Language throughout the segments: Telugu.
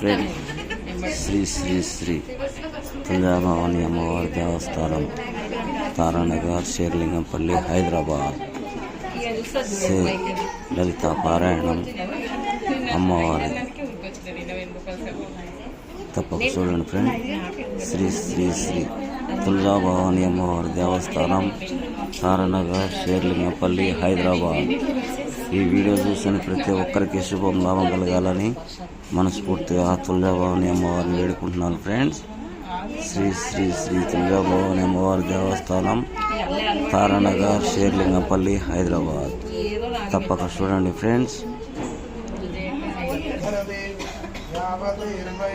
ఫ్రెండ్స్ శ్రీ శ్రీ శ్రీ. తులజాభవాని అమ్మవారి దేవస్థానం. తారానగర్ షేర్లింగంపల్లి హైదరాబాద్. శ్రీ లలిత పారాయణం అమ్మవారి. తప్పక చూడండి ఫ్రెండ్. శ్రీ శ్రీ శ్రీ. తులజాభవాని అమ్మవారి దేవస్థానం తారానగర్ షేర్లింగంపల్లి హైదరాబాద్. ఈ వీడియో చూసిన ప్రతి ఒక్కరికి శుభం లాభం కలగాలని మనస్ఫూర్తిగా తుల్యాభవాని అమ్మవారిని వేడుకుంటున్నాను ఫ్రెండ్స్. శ్రీ శ్రీ శ్రీ తుల్యాభవాని అమ్మవారి దేవస్థానం తారానగర్ షేర్లింగపల్లి హైదరాబాద్. తప్పక చూడండి ఫ్రెండ్స్. యావదేర్వై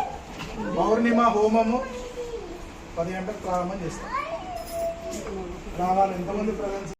పౌర్ణిమ హోమము పది గంటలకు ప్రారంభం చేస్తాం. రావాలి. ఎంతమంది ప్రజెన్స్